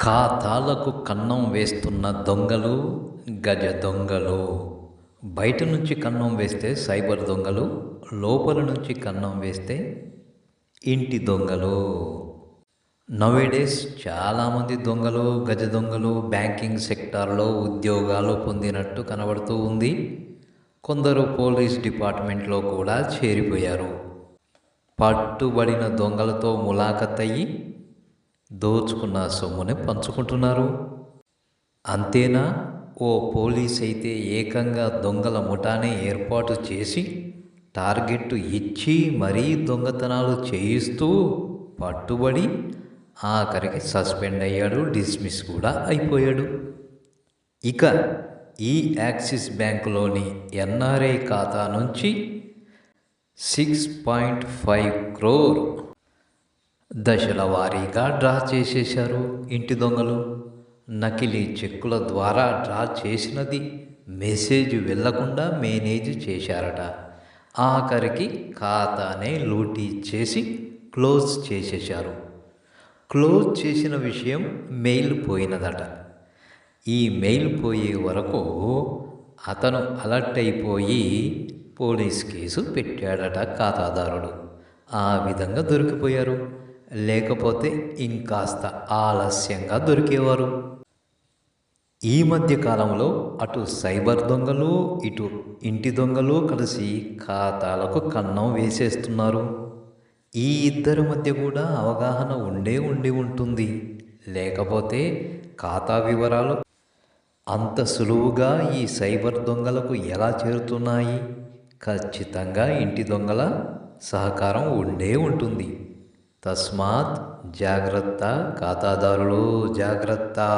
ఖాతాలకు కన్నం వేస్తున్న దొంగలు గజ దొంగలు. బయట నుంచి కన్నం వేస్తే సైబర్ దొంగలు లోపల నుంచి కన్నం వేస్తే ఇంటి దొంగలు. నవేడేస్ చాలామంది దొంగలు గజ దొంగలు బ్యాంకింగ్ సెక్టార్లో ఉద్యోగాలు పొందినట్టు కనబడుతూ ఉంది. కొందరు పోలీస్ డిపార్ట్మెంట్లో కూడా చేరిపోయారు. పట్టుబడిన దొంగలతో ములాఖత్ అయ్యి దోచుకున్న సొమ్ముని పంచుకుంటున్నారు. అంతేనా? ఓ పోలీస్ అయితే ఏకంగా దొంగల ముఠానే ఏర్పాటు చేసి టార్గెట్ ఇచ్చి మరీ దొంగతనాలు చేయిస్తూ పట్టుబడి ఆఖరికి సస్పెండ్ అయ్యాడు డిస్మిస్ కూడా అయిపోయాడు. ఇక ఈ యాక్సిస్ బ్యాంకులోని ఎన్ఆర్ఐ ఖాతా నుంచి సిక్స్ పాయింట్ ఫైవ్ క్రోర్ దశల వారీగా డ్రా చేసేశారు ఇంటి దొంగలు. నకిలీ చెక్కుల ద్వారా డ్రా చేసినది మెసేజ్ వెళ్ళకుండా మేనేజ్ చేశారట. ఆఖరికి ఖాతానే లూటీ చేసి క్లోజ్ చేసేశారు. క్లోజ్ చేసిన విషయం మెయిల్ పోయినదట. ఈ మెయిల్ పోయే వరకు అతను అలర్ట్ అయిపోయి పోలీస్ కేసు పెట్టాడట ఖాతాదారుడు. ఆ విధంగా దొరికిపోయారు. లేకపోతే ఇంకాస్త ఆలస్యంగా దొరికేవారు. ఈ మధ్య కాలంలో అటు సైబర్ దొంగలు ఇటు ఇంటి దొంగలు కలిసి ఖాతాలకు కన్నం వేసేస్తున్నారు. ఈ ఇద్దరి మధ్య కూడా అవగాహన ఉండే ఉండి ఉంటుంది. లేకపోతే ఖాతా వివరాలు అంత సులువుగా ఈ సైబర్ దొంగలకు ఎలా చేరుతున్నాయి? ఖచ్చితంగా ఇంటి దొంగల సహకారం ఉండే ఉంటుంది. तस्मात् जागृत्ता कातादारुलो जागृत्ता